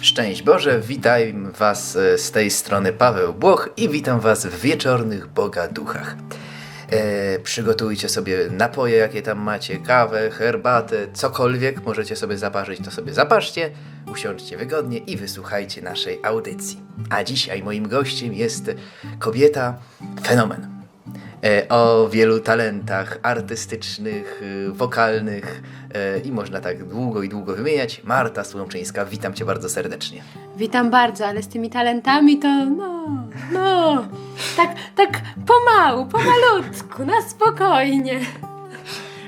Szczęść Boże, witam Was e, z tej strony Paweł Błoch i witam Was w wieczornych Bogaduchach. E, przygotujcie sobie napoje, jakie tam macie, kawę, herbatę, cokolwiek możecie sobie zaparzyć, to sobie zaparzcie, usiądźcie wygodnie i wysłuchajcie naszej audycji. A dzisiaj moim gościem jest kobieta fenomen. E, o wielu talentach artystycznych, y, wokalnych e, i można tak długo i długo wymieniać. Marta Słomczyńska, witam Cię bardzo serdecznie. Witam bardzo, ale z tymi talentami to no, no, tak, tak pomału, pomalutku, na spokojnie.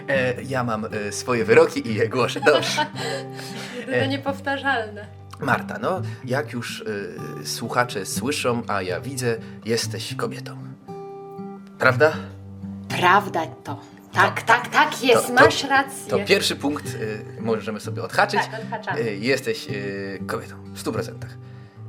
E, ja mam e, swoje wyroki i je głoszę. Dobrze. Jedyne niepowtarzalne. Marta, no jak już e, słuchacze słyszą, a ja widzę, jesteś kobietą. Prawda? Prawda to. Tak, tak, tak jest, To- to- masz rację. To pierwszy punkt e, możemy sobie odhaczyć. Tak, odhaczamy. E, jesteś e, kobietą, w stu procentach.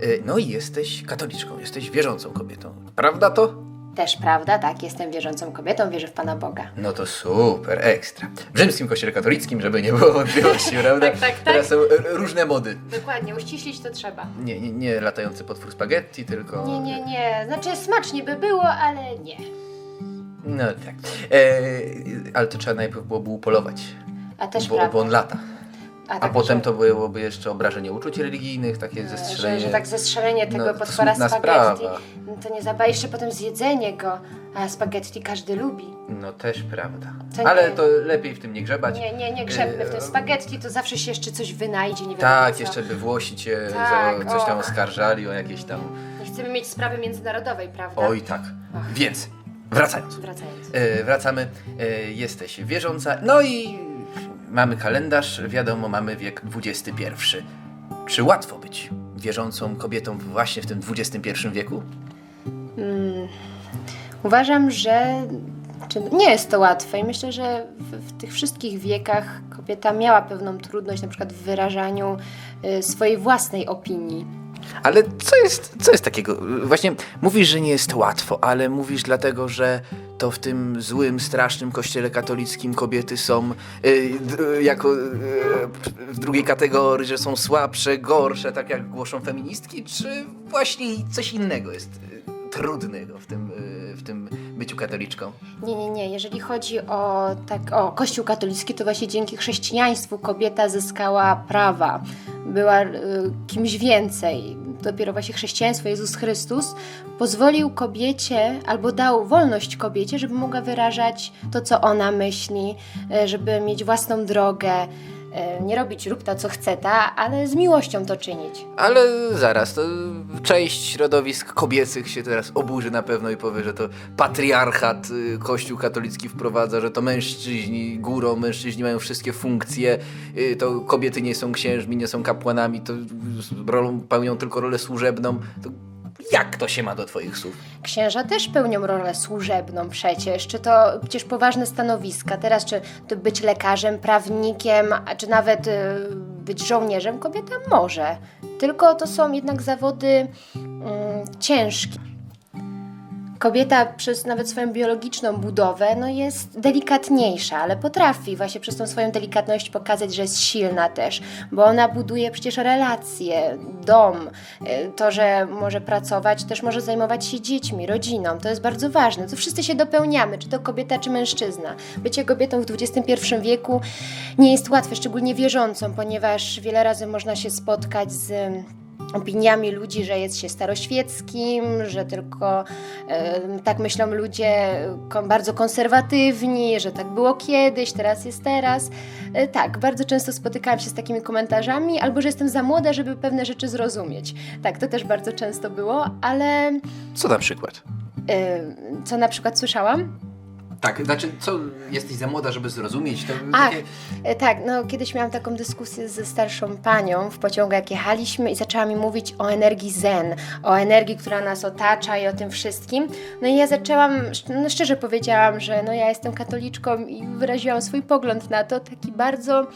E, No i jesteś katoliczką, jesteś wierzącą kobietą. Prawda to? Też prawda, tak, jestem wierzącą kobietą, wierzę w Pana Boga. No to super, ekstra. W rzymskim kościele katolickim, żeby nie było wątpliwości, prawda? Tak, tak, tak. Teraz są e, różne mody. Dokładnie, uściślić to trzeba. Nie, nie, nie latający potwór spaghetti, tylko... Nie, nie, nie, znaczy smacznie by było, ale nie. No tak. E, ale to trzeba najpierw byłoby upolować, A też bo, prawda. bo on lata. A tak, potem że- to byłoby jeszcze obrażenie uczuć religijnych, takie zestrzelenie. Że, że tak zestrzelenie tego No, potwora spaghetti, sprawa. no to nie zaba jeszcze potem zjedzenie go, a spaghetti każdy lubi. No też prawda. To Ale nie. to lepiej w tym nie grzebać. Nie, nie, nie grzebmy w tym E, spaghetti, to zawsze się jeszcze coś wynajdzie, nie wiadomo Tak, co. jeszcze by Włosi cię Tak, za coś tam och. oskarżali o jakieś tam... Nie chcemy mieć sprawy międzynarodowej, prawda? Oj tak. Ach. Więc, wracając. Wracając. E, wracamy. E, jesteś wierząca. No i mamy kalendarz. Wiadomo, mamy wiek XXI. Czy łatwo być wierzącą kobietą właśnie w tym XXI wieku? Mm, uważam, że nie jest to łatwe i myślę, że w, w tych wszystkich wiekach kobieta miała pewną trudność na przykład w wyrażaniu y, swojej własnej opinii. Ale co jest, co jest takiego? Właśnie mówisz, że nie jest łatwo, ale mówisz dlatego, że to w tym złym, strasznym kościele katolickim kobiety są y, d, jako y, w drugiej kategorii, że są słabsze, gorsze, tak jak głoszą feministki, czy właśnie coś innego jest y, trudnego w tym, y, w tym byciu katoliczką? Nie, nie, nie. Jeżeli chodzi o, tak, o Kościół katolicki, to właśnie dzięki chrześcijaństwu kobieta zyskała prawa. Była y, kimś więcej. Dopiero właśnie chrześcijaństwo, Jezus Chrystus, pozwolił kobiecie albo dał wolność kobiecie, żeby mogła wyrażać to, co ona myśli, y, żeby mieć własną drogę. Y, Nie robić rób ta, co chce ta, ale z miłością to czynić. Ale zaraz, to część środowisk kobiecych się teraz oburzy na pewno i powie, że to patriarchat y, Kościół katolicki wprowadza, że to mężczyźni górą, mężczyźni mają wszystkie funkcje, y, to kobiety nie są księżmi, nie są kapłanami, to rolą, pełnią tylko rolę służebną. To jak to się ma do twoich słów? Księża też pełnią rolę służebną przecież. Czy to przecież poważne stanowiska. Teraz, czy to być lekarzem, prawnikiem, a czy nawet y, być żołnierzem, kobieta może. Tylko to są jednak zawody mm, ciężkie. Kobieta przez nawet swoją biologiczną budowę no jest delikatniejsza, ale potrafi właśnie przez tą swoją delikatność pokazać, że jest silna też, bo ona buduje przecież relacje, dom, y, to, że może pracować, też może zajmować się dziećmi, rodziną. To jest bardzo ważne. To wszyscy się dopełniamy, czy to kobieta, czy mężczyzna. Bycie kobietą w XXI wieku nie jest łatwe, szczególnie wierzącą, ponieważ wiele razy można się spotkać z opiniami ludzi, że jest się staroświeckim, że tylko e, tak myślą ludzie ko- bardzo konserwatywni, że tak było kiedyś, teraz jest teraz. E, tak, bardzo często spotykałam się z takimi komentarzami, albo że jestem za młoda, żeby pewne rzeczy zrozumieć. Tak, to też bardzo często było, ale Co na przykład? e, co na przykład słyszałam? Tak, znaczy, co jesteś za młoda, żeby zrozumieć? To Ach, takie... tak, no kiedyś miałam taką dyskusję ze starszą panią w pociągu, jak jechaliśmy i zaczęła mi mówić o energii zen, o energii, która nas otacza i o tym wszystkim. No i ja zaczęłam, no szczerze powiedziałam, że no ja jestem katoliczką i wyraziłam swój pogląd na to, taki bardzo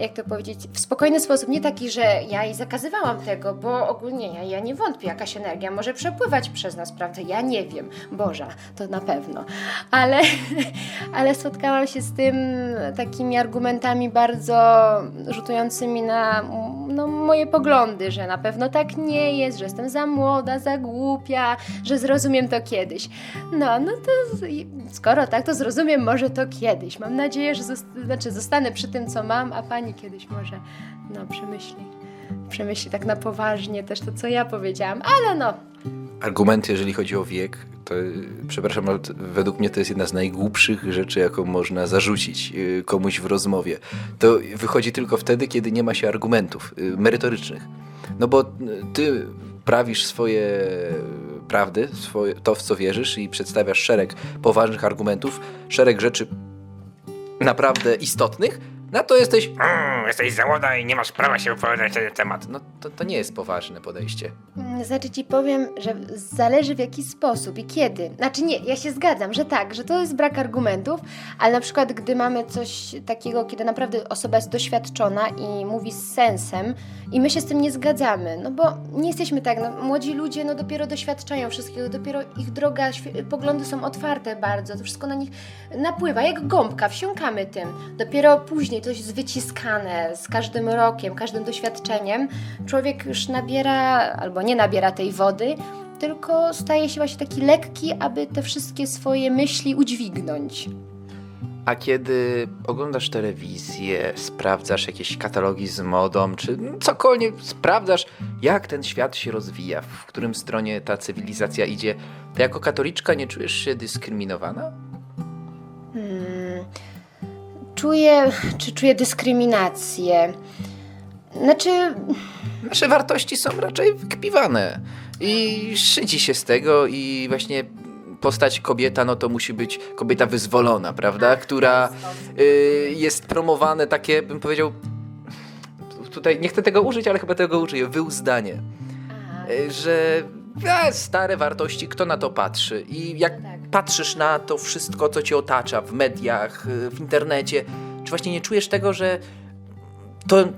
jak to powiedzieć, w spokojny sposób, nie taki, że ja jej zakazywałam tego, bo ogólnie ja, ja nie wątpię, jakaś energia może przepływać przez nas, prawda? Ja nie wiem, Boża, to na pewno, ale, ale spotkałam się z tym takimi argumentami bardzo rzutującymi na no, moje poglądy, że na pewno tak nie jest, że jestem za młoda, za głupia, że zrozumiem to kiedyś. No, no to skoro tak, to zrozumiem może to kiedyś. Mam nadzieję, że zost- znaczy zostanę przy tym, co mam, a pani kiedyś może no, przemyśli. Przemyśli tak na poważnie też to, co ja powiedziałam, ale no, Argument, jeżeli chodzi o wiek, to y, przepraszam, ale według mnie to jest jedna z najgłupszych rzeczy, jaką można zarzucić y, komuś w rozmowie. To wychodzi tylko wtedy, kiedy nie ma się argumentów y, merytorycznych. No bo ty prawisz swoje prawdy, swoje, to w co wierzysz i przedstawiasz szereg poważnych argumentów, szereg rzeczy naprawdę istotnych, na to jesteś Mm, jesteś za młoda i nie masz prawa się wypowiadać na ten temat. no to, to nie jest poważne podejście. Mm, Znaczy ci powiem, że zależy w jaki sposób i kiedy. Znaczy nie, ja się zgadzam, że tak, że to jest brak argumentów, ale na przykład gdy mamy coś takiego, kiedy naprawdę osoba jest doświadczona i mówi z sensem i my się z tym nie zgadzamy, no bo nie jesteśmy tak, no, młodzi ludzie no dopiero doświadczają wszystkiego, dopiero ich droga, poglądy są otwarte bardzo, to wszystko na nich napływa, jak gąbka, wsiąkamy tym. Dopiero później to jest wyciskane z każdym rokiem, każdym doświadczeniem. Człowiek już nabiera, albo nie nabiera tej wody, tylko staje się właśnie taki lekki, aby te wszystkie swoje myśli udźwignąć. A kiedy oglądasz telewizję, sprawdzasz jakieś katalogi z modą, czy cokolwiek, sprawdzasz, jak ten świat się rozwija, w którym stronie ta cywilizacja idzie, to jako katoliczka nie czujesz się dyskryminowana? Czuję, czy czuję dyskryminację? Znaczy, Nasze wartości są raczej wykpiwane i szydzi się z tego i właśnie postać kobieta, no to musi być kobieta wyzwolona, prawda? Która y, jest promowane takie, bym powiedział, tutaj nie chcę tego użyć, ale chyba tego użyję, wyuzdanie. Y, że e, stare wartości, kto na to patrzy i jak Tak. patrzysz na to wszystko, co cię otacza w mediach, y, w internecie, czy właśnie nie czujesz tego, że to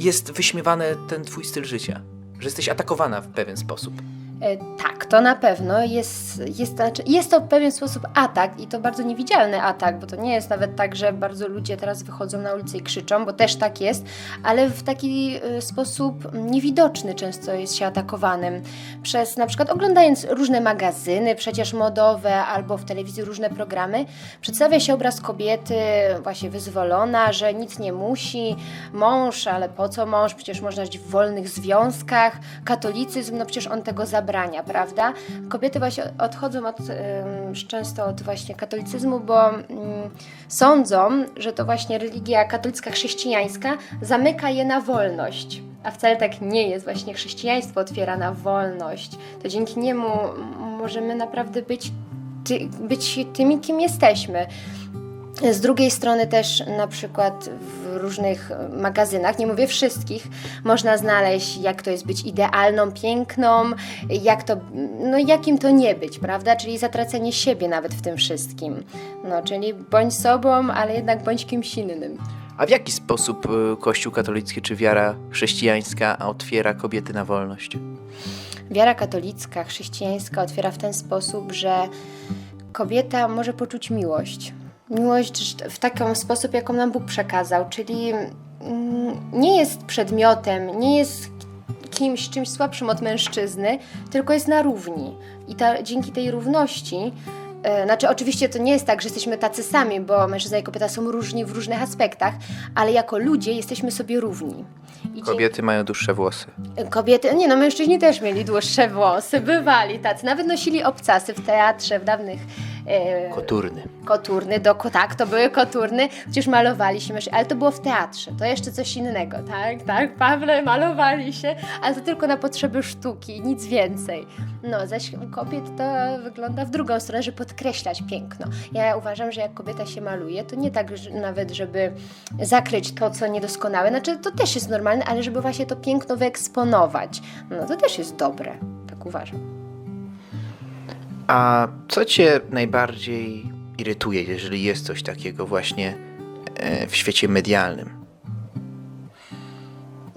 jest wyśmiewany ten twój styl życia? Że jesteś atakowana w pewien sposób. E, Tak, to na pewno jest, jest, znaczy jest to w pewien sposób atak i to bardzo niewidzialny atak, bo to nie jest nawet tak, że bardzo ludzie teraz wychodzą na ulicę i krzyczą, bo też tak jest, ale w taki e, sposób niewidoczny często jest się atakowanym. Przez na przykład oglądając różne magazyny, przecież modowe albo w telewizji różne programy, przedstawia się obraz kobiety właśnie wyzwolona, że nic nie musi, mąż, ale po co mąż, przecież można żyć w wolnych związkach, katolicyzm, no przecież on tego zabrania, prawda? Kobiety właśnie odchodzą od, często od właśnie katolicyzmu, bo ym, sądzą, że to właśnie religia katolicka chrześcijańska zamyka je na wolność. A wcale tak nie jest. Właśnie chrześcijaństwo otwiera na wolność. To dzięki niemu możemy naprawdę być, ty, być tymi, kim jesteśmy. Z drugiej strony też na przykład w różnych magazynach, nie mówię wszystkich, można znaleźć jak to jest być idealną, piękną, jak to, no jakim to nie być, prawda? Czyli zatracenie siebie nawet w tym wszystkim. No, czyli bądź sobą, ale jednak bądź kimś innym. A w jaki sposób y, Kościół katolicki czy wiara chrześcijańska otwiera kobiety na wolność? Wiara katolicka, chrześcijańska otwiera w ten sposób, że kobieta może poczuć miłość. Miłość w taki sposób, jaką nam Bóg przekazał, czyli mm, nie jest przedmiotem, nie jest kimś, czymś słabszym od mężczyzny, tylko jest na równi. I ta, dzięki tej równości, e, znaczy oczywiście to nie jest tak, że jesteśmy tacy sami, bo mężczyzna i kobieta są różni w różnych aspektach, ale jako ludzie jesteśmy sobie równi. I dzięki- Kobiety mają dłuższe włosy. Kobiety, nie no, mężczyźni też mieli dłuższe włosy, bywali tacy, nawet nosili obcasy w teatrze, w dawnych e, Koturny. koturny, do, tak, to były koturny, przecież malowali się ale to było w teatrze, to jeszcze coś innego, tak, tak, Pawle, malowali się, ale to tylko na potrzeby sztuki, nic więcej. No, zaś u kobiet to wygląda w drugą stronę, żeby podkreślać piękno. Ja uważam, że jak kobieta się maluje, to nie tak że nawet, żeby zakryć to, co niedoskonałe, znaczy to też jest normalne, ale żeby właśnie to piękno wyeksponować, no to też jest dobre, tak uważam. A co cię najbardziej irytuje, jeżeli jest coś takiego właśnie e, w świecie medialnym?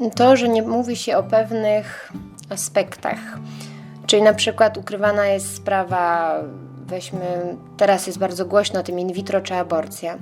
to, że nie mówi się o pewnych aspektach. Czyli na przykład ukrywana jest sprawa, weźmy, teraz jest bardzo głośno o tym in vitro czy aborcja.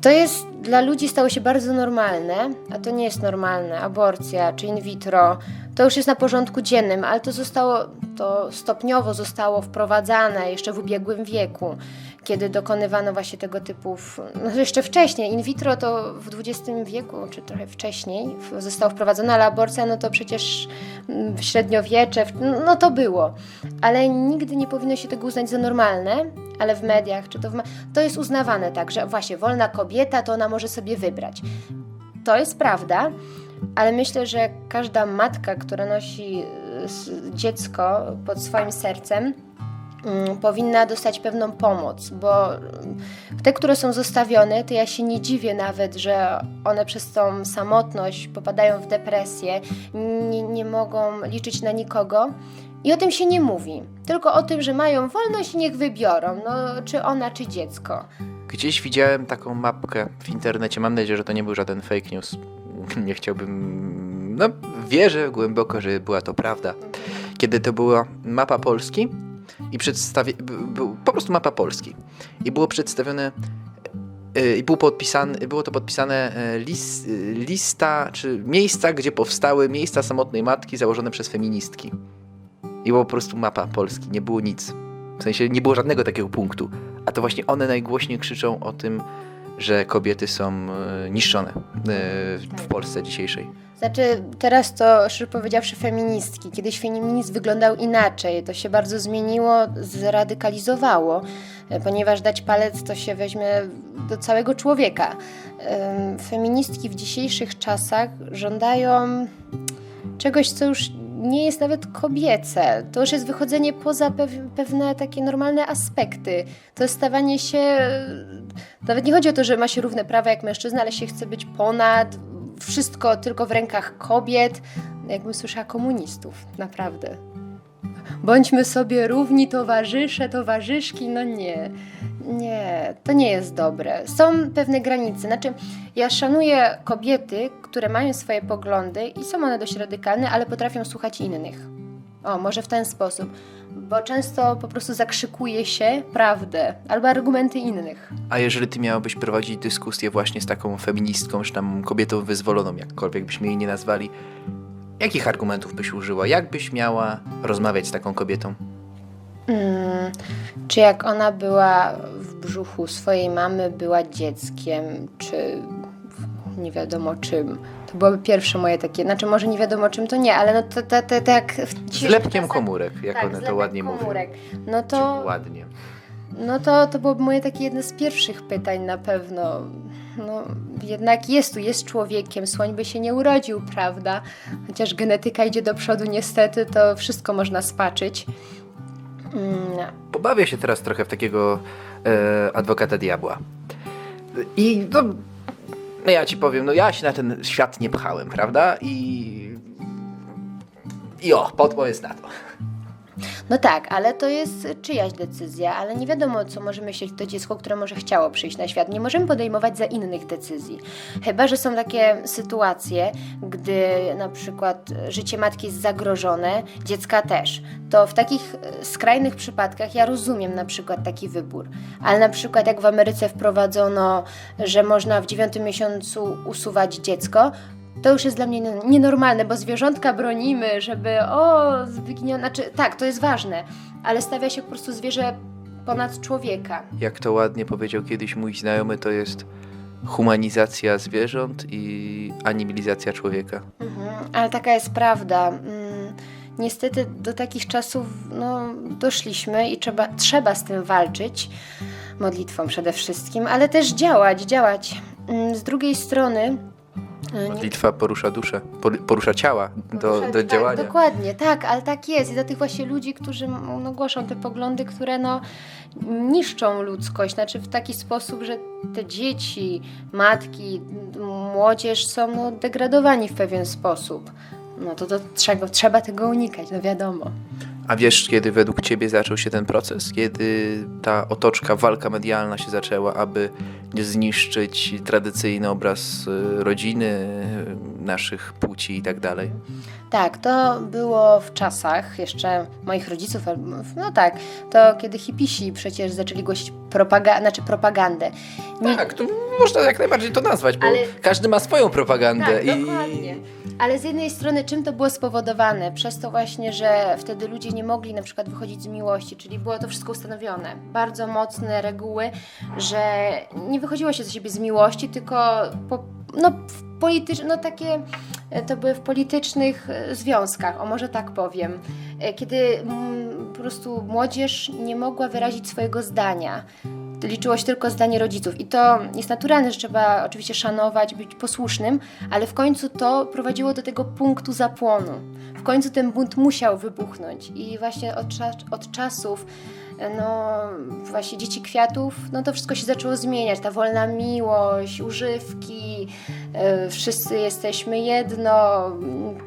To jest dla ludzi stało się bardzo normalne, a to nie jest normalne. Aborcja czy in vitro to już jest na porządku dziennym, ale to zostało, to stopniowo zostało wprowadzane jeszcze w ubiegłym wieku, kiedy dokonywano właśnie tego typu, no jeszcze wcześniej. In vitro to w XX wieku, czy trochę wcześniej zostało wprowadzone, ale aborcja no to przecież mm, w średniowiecze, w- no to było. Ale nigdy nie powinno się tego uznać za normalne, ale w mediach, czy to w to jest uznawane tak, że właśnie wolna kobieta, to ona może sobie wybrać. To jest prawda, ale myślę, że każda matka, która nosi dziecko pod swoim sercem, mm, powinna dostać pewną pomoc, bo mm, te, które są zostawione, to ja się nie dziwię nawet, że one przez tą samotność popadają w depresję, nie, nie mogą liczyć na nikogo. I o tym się nie mówi, tylko o tym, że mają wolność i niech wybiorą, no, czy ona, czy dziecko. Gdzieś widziałem taką mapkę w internecie. Mam nadzieję, że to nie był żaden fake news. Nie chciałbym. No, wierzę głęboko, że była to prawda. Kiedy to była mapa Polski i przedstawi... był po prostu mapa Polski. I było przedstawione. e, I był podpisany, było to podpisane e, lis, e, lista, czy miejsca, gdzie powstały miejsca samotnej matki założone przez feministki. I była po prostu mapa Polski, nie było nic. W sensie nie było żadnego takiego punktu. A to właśnie one najgłośniej krzyczą o tym, że kobiety są e, niszczone e, w Polsce dzisiejszej. Znaczy, teraz to, szczerze powiedziawszy, feministki. Kiedyś feminizm wyglądał inaczej. To się bardzo zmieniło, zradykalizowało, e, ponieważ dać palec to się weźmie do całego człowieka. Em, Feministki w dzisiejszych czasach żądają czegoś, co już nie jest nawet kobiece. To już jest wychodzenie poza pew- pewne takie normalne aspekty. To jest stawanie się. Nawet nie chodzi o to, że ma się równe prawa jak mężczyzna, ale się chce być ponad. Wszystko tylko w rękach kobiet. Jakbym słyszała komunistów, naprawdę. Bądźmy sobie równi towarzysze, towarzyszki. No nie. Nie, to nie jest dobre. Są pewne granice. Znaczy, ja szanuję kobiety, które mają swoje poglądy i są one dość radykalne, ale potrafią słuchać innych. O, może w ten sposób. Bo często po prostu zakrzykuje się prawdę albo argumenty innych. A jeżeli ty miałabyś prowadzić dyskusję właśnie z taką feministką, czy tam kobietą wyzwoloną, jakkolwiek byśmy jej nie nazwali, jakich argumentów byś użyła? Jak byś miała rozmawiać z taką kobietą? Mm, czy jak ona była w brzuchu swojej mamy, była dzieckiem, czy nie wiadomo czym. To byłoby pierwsze moje takie, znaczy może nie wiadomo czym to nie, ale no to, to, to, to jak czasach- komórek, jak tak, one to ładnie mówią. komórek. No to, Czy ładnie. no to, to byłoby moje takie jedno z pierwszych pytań na pewno. No, jednak jest tu, jest człowiekiem, słoń by się nie urodził, prawda? Chociaż genetyka idzie do przodu, niestety, to wszystko można spaczyć. Pobawię się teraz trochę w takiego e, adwokata diabła. I no, no ja ci powiem, no ja się na ten świat nie pchałem, prawda? I i o, podpowiedz na to. No tak, ale to jest czyjaś decyzja, ale nie wiadomo, co może myśleć to dziecko, które może chciało przyjść na świat. Nie możemy podejmować za innych decyzji. Chyba, że są takie sytuacje, gdy na przykład życie matki jest zagrożone, dziecka też. To w takich e, skrajnych przypadkach ja rozumiem na przykład taki wybór. Ale na przykład jak w Ameryce wprowadzono, że można w dziewiątym miesiącu usuwać dziecko, to już jest dla mnie nie- nienormalne, bo zwierzątka bronimy, żeby o, wyginione, znaczy tak, to jest ważne, ale stawia się po prostu zwierzę ponad człowieka. Jak to ładnie powiedział kiedyś mój znajomy, to jest humanizacja zwierząt i animalizacja człowieka. Mhm, ale taka jest prawda. Mm, niestety do takich czasów no, doszliśmy i trzeba, trzeba z tym walczyć, modlitwą przede wszystkim, ale też działać, działać. Mm, Z drugiej strony... e, Modlitwa porusza duszę, por- porusza ciała do, Porusza- do tak, działania. Dokładnie, tak, ale tak jest. I dla tych właśnie ludzi, którzy no, głoszą te poglądy, które no, niszczą ludzkość, znaczy w taki sposób, że te dzieci, matki, młodzież są no, degradowani w pewien sposób. No to, to trzeba, trzeba tego unikać, no wiadomo. A wiesz, kiedy według ciebie zaczął się ten proces? Kiedy ta otoczka, walka medialna się zaczęła, aby zniszczyć tradycyjny obraz y, rodziny, y, naszych płci i tak dalej. Tak, to było w czasach jeszcze moich rodziców, no tak, to kiedy hipisi przecież zaczęli głosić propaga- znaczy propagandę. Nie- Tak, to można jak najbardziej to nazwać, bo Ale- każdy ma swoją propagandę. Tak, i... dokładnie. Ale z jednej strony czym to było spowodowane? Przez to właśnie, że wtedy ludzie nie mogli na przykład wychodzić z miłości, czyli było to wszystko ustanowione. Bardzo mocne reguły, że nie wychodziło się ze siebie z miłości, tylko po, no, politycz, no takie e, to były w politycznych e, związkach, o może tak powiem. E, Kiedy mm, po prostu młodzież nie mogła wyrazić swojego zdania liczyło się tylko zdanie rodziców. I to jest naturalne, że trzeba oczywiście szanować, być posłusznym, ale w końcu to prowadziło do tego punktu zapłonu. W końcu ten bunt musiał wybuchnąć. I właśnie od, od czasów no właśnie dzieci kwiatów, no to wszystko się zaczęło zmieniać. Ta wolna miłość, używki, e, wszyscy jesteśmy jedno,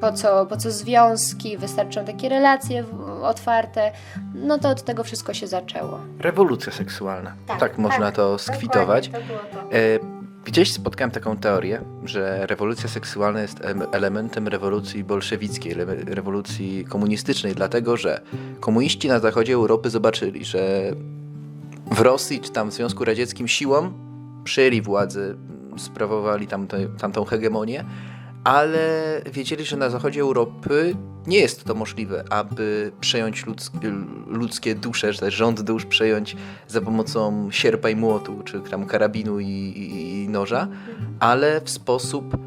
po co, po co związki, wystarczą takie relacje otwarte. No to od tego wszystko się zaczęło. Rewolucja seksualna. Tak, można to skwitować. To było to. Gdzieś spotkałem taką teorię, że rewolucja seksualna jest em- elementem rewolucji bolszewickiej, rewolucji komunistycznej, dlatego że komuniści na zachodzie Europy zobaczyli, że w Rosji czy tam w Związku Radzieckim siłą przejęli władzę, m, sprawowali tamte, tamtą hegemonię, ale wiedzieli, że na zachodzie Europy nie jest to możliwe, aby przejąć ludzk, ludzkie dusze, że rząd dusz przejąć za pomocą sierpa i młotu, czy tam karabinu i, i, i noża, ale w sposób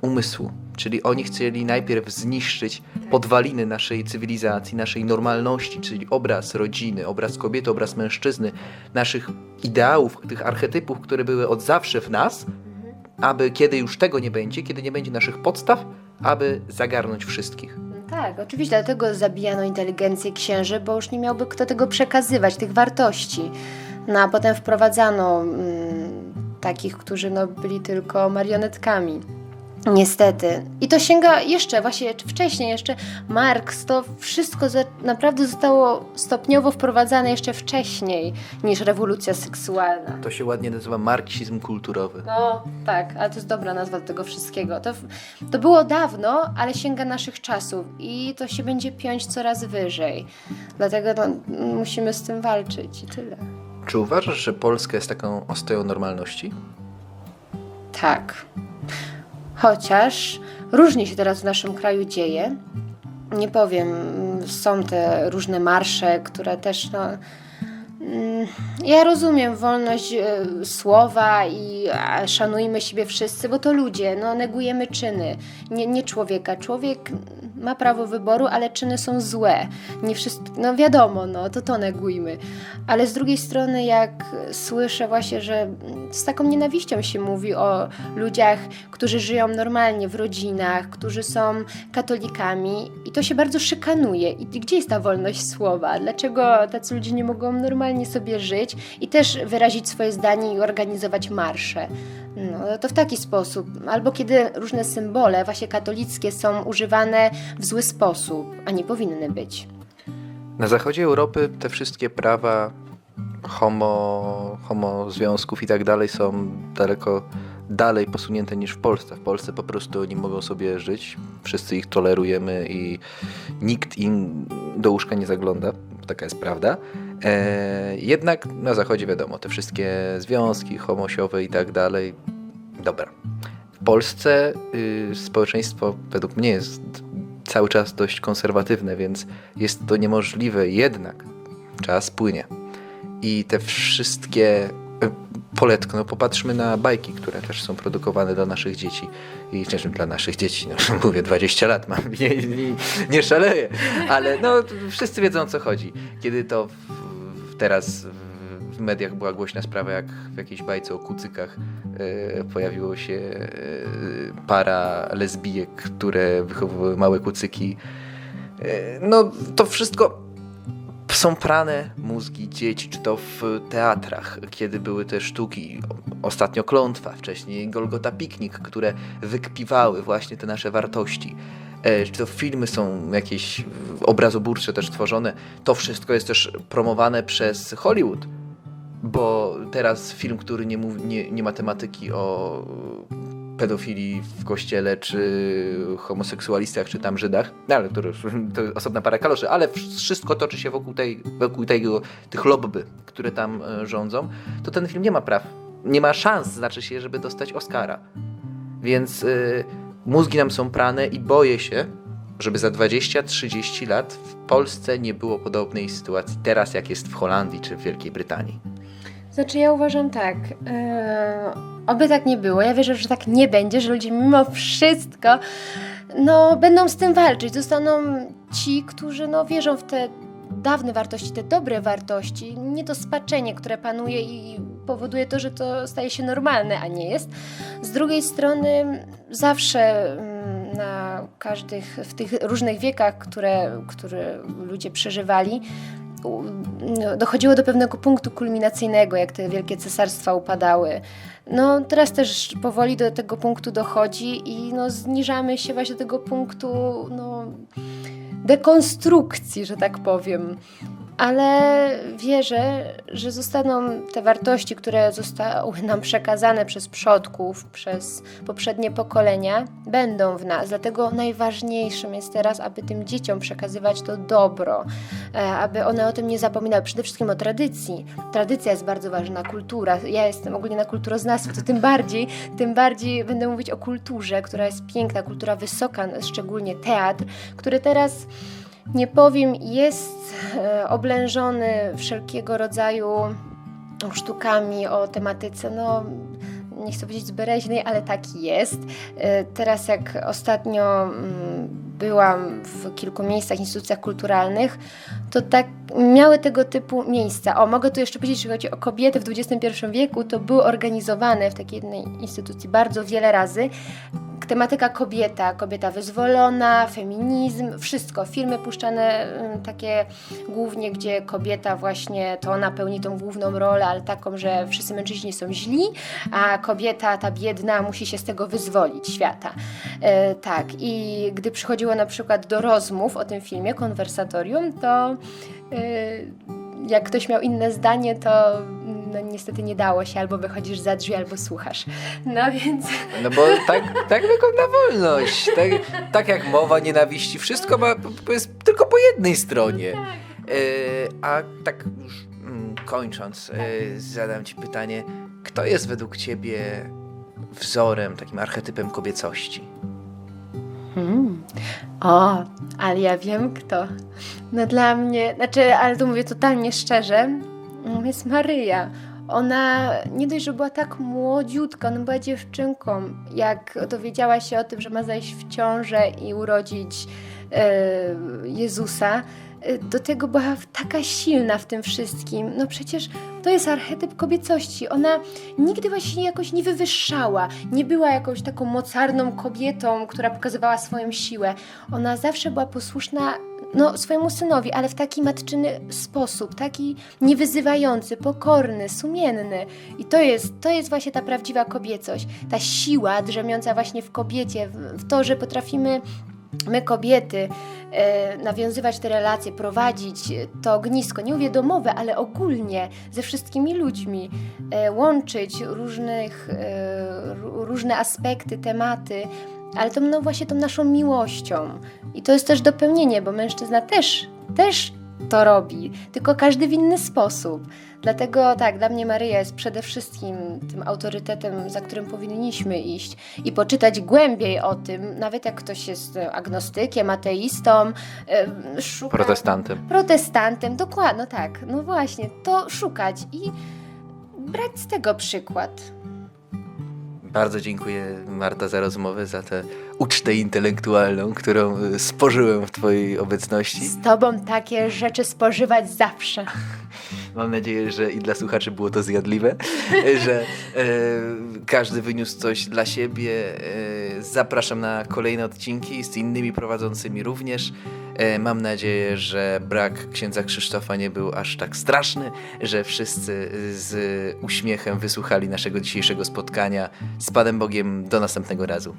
umysłu. Czyli oni chcieli najpierw zniszczyć podwaliny naszej cywilizacji, naszej normalności, czyli obraz rodziny, obraz kobiety, obraz mężczyzny, naszych ideałów, tych archetypów, które były od zawsze w nas, aby kiedy już tego nie będzie, kiedy nie będzie naszych podstaw, aby zagarnąć wszystkich. Tak, oczywiście, dlatego zabijano inteligencję księży, bo już nie miałby kto tego przekazywać, tych wartości. No a potem wprowadzano mm, takich, którzy no, byli tylko marionetkami. Niestety. I to sięga jeszcze, właśnie wcześniej jeszcze, Marx, to wszystko za, naprawdę zostało stopniowo wprowadzane jeszcze wcześniej niż rewolucja seksualna. To się ładnie nazywa marksizm kulturowy. No tak, ale to jest dobra nazwa do tego wszystkiego. To, to było dawno, ale sięga naszych czasów i to się będzie piąć coraz wyżej. Dlatego no, musimy z tym walczyć i tyle. Czy uważasz, że Polska jest taką ostoją normalności? Tak. Chociaż różnie się teraz w naszym kraju dzieje. Nie powiem, są te różne marsze, które też no. Mm, Ja rozumiem wolność e, słowa i szanujmy siebie wszyscy, bo to ludzie, no negujemy czyny, nie, nie człowieka. Człowiek ma prawo wyboru, ale czyny są złe. Nie wszystko, no wiadomo, no to to negujmy. Ale z drugiej strony, jak słyszę właśnie, że z taką nienawiścią się mówi o ludziach, którzy żyją normalnie w rodzinach, którzy są katolikami i to się bardzo szykanuje. I gdzie jest ta wolność słowa? Dlaczego tacy ludzie nie mogą normalnie sobie żyć i też wyrazić swoje zdanie i organizować marsze? No, to w taki sposób. Albo kiedy różne symbole, właśnie katolickie, są używane w zły sposób, a nie powinny być. Na zachodzie Europy te wszystkie prawa homo, homo związków i tak dalej są daleko dalej posunięte niż w Polsce. W Polsce po prostu oni mogą sobie żyć, wszyscy ich tolerujemy i nikt im do łóżka nie zagląda, taka jest prawda. E, jednak na zachodzie wiadomo, te wszystkie związki homosiowe i tak dalej, dobra. W Polsce y, społeczeństwo według mnie jest cały czas dość konserwatywne, więc jest to niemożliwe. Jednak czas płynie. I te wszystkie e, poletko, no popatrzmy na bajki, które też są produkowane dla naszych dzieci. I też dla naszych dzieci, no mówię 20 lat mam, nie, nie, nie szaleję, ale no wszyscy wiedzą o co chodzi. Kiedy to w, teraz w, mediach była głośna sprawa, jak w jakiejś bajce o kucykach e, pojawiło się e, para lesbijek, które wychowywały małe kucyki. E, no to wszystko są prane mózgi dzieci, czy to w teatrach, kiedy były te sztuki, ostatnio Klątwa, wcześniej Golgota Piknik, które wykpiwały właśnie te nasze wartości. E, Czy to filmy są jakieś obrazoburcze też tworzone, to wszystko jest też promowane przez Hollywood. Bo teraz film, który nie, nie, nie ma tematyki o pedofilii w kościele, czy homoseksualistach, czy tam Żydach, no, ale to, to osobna para kaloszy, ale wszystko toczy się wokół, tej, wokół tego, tych lobby, które tam e, rządzą, to ten film nie ma praw, nie ma szans, znaczy się, żeby dostać Oscara. Więc y, mózgi nam są prane i boję się, żeby za 20-30 lat w Polsce nie było podobnej sytuacji teraz, jak jest w Holandii czy w Wielkiej Brytanii. Znaczy ja uważam tak, yy, oby tak nie było. Ja wierzę, że tak nie będzie, że ludzie mimo wszystko no, będą z tym walczyć. Zostaną ci, którzy no, wierzą w te dawne wartości, te dobre wartości, nie to spaczenie, które panuje i powoduje to, że to staje się normalne, a nie jest. Z drugiej strony zawsze mm, na każdych, w tych różnych wiekach, które, które ludzie przeżywali, dochodziło do pewnego punktu kulminacyjnego, jak te wielkie cesarstwa upadały. No teraz też powoli do tego punktu dochodzi i no, zniżamy się właśnie do tego punktu no, dekonstrukcji, że tak powiem. Ale wierzę, że zostaną te wartości, które zostały nam przekazane przez przodków, przez poprzednie pokolenia, będą w nas. Dlatego najważniejszym jest teraz, aby tym dzieciom przekazywać to dobro, e, aby one o tym nie zapominały. Przede wszystkim o tradycji. Tradycja jest bardzo ważna, kultura. Ja jestem ogólnie na kulturoznawstwie, to tym bardziej, tym bardziej będę mówić o kulturze, która jest piękna, kultura wysoka, szczególnie teatr, który teraz nie powiem, jest e, oblężony wszelkiego rodzaju sztukami o tematyce, no nie chcę powiedzieć zbereźnej, ale tak jest. E, Teraz jak ostatnio mm, byłam w kilku miejscach, instytucjach kulturalnych, to tak miały tego typu miejsca. O, mogę tu jeszcze powiedzieć, jeśli chodzi o kobiety w XXI wieku, to były organizowane w takiej jednej instytucji bardzo wiele razy tematyka kobieta, kobieta wyzwolona, feminizm, wszystko. Filmy puszczane takie głównie, gdzie kobieta właśnie to ona pełni tą główną rolę, ale taką, że wszyscy mężczyźni są źli, a kobieta, ta biedna, musi się z tego wyzwolić świata. E, tak, i gdy przychodziło na przykład do rozmów o tym filmie, konwersatorium, to e, jak ktoś miał inne zdanie, to no, niestety nie dało się, albo wychodzisz za drzwi, albo słuchasz. No więc... No bo tak, tak wygląda wolność. Tak, tak jak mowa nienawiści, wszystko ma, jest tylko po jednej stronie. E, a tak już mm, kończąc, e, zadam ci pytanie, kto jest według ciebie wzorem, takim archetypem kobiecości? Hmm. O, ale ja wiem kto. No dla mnie, znaczy, ale to mówię totalnie szczerze, mm, jest Maryja. Ona nie dość, że była tak młodziutka, ona była dziewczynką. Jak dowiedziała się o tym, że ma zajść w ciążę i urodzić e, Jezusa, do tego była taka silna w tym wszystkim. No przecież to jest archetyp kobiecości. Ona nigdy właśnie jakoś nie wywyższała, nie była jakąś taką mocarną kobietą, która pokazywała swoją siłę. Ona zawsze była posłuszna no, swojemu synowi, ale w taki matczyny sposób, taki niewyzywający, pokorny, sumienny. I to jest, to jest właśnie ta prawdziwa kobiecość, ta siła drzemiąca właśnie w kobiecie, w, w to, że potrafimy my kobiety e, nawiązywać te relacje, prowadzić to ognisko, nie mówię domowe, ale ogólnie ze wszystkimi ludźmi, e, łączyć różnych, e, ró- różne aspekty, tematy, ale to no właśnie tą naszą miłością. I to jest też dopełnienie, bo mężczyzna też, też to robi, tylko każdy w inny sposób. Dlatego tak, dla mnie Maryja jest przede wszystkim tym autorytetem, za którym powinniśmy iść i poczytać głębiej o tym, nawet jak ktoś jest e, agnostykiem, ateistą, e, szuka... Protestantem. Protestantem, dokładnie, no tak, no właśnie, to szukać i brać z tego przykład. Bardzo dziękuję Marta za rozmowę, za tę ucztę intelektualną, którą y, spożyłem w twojej obecności. Z tobą takie rzeczy spożywać zawsze. Mam nadzieję, że i dla słuchaczy było to zjadliwe, że e, każdy wyniósł coś dla siebie. E, zapraszam na kolejne odcinki z innymi prowadzącymi również. E, mam nadzieję, że brak księdza Krzysztofa nie był aż tak straszny, że wszyscy z uśmiechem wysłuchali naszego dzisiejszego spotkania. Z Panem Bogiem do następnego razu.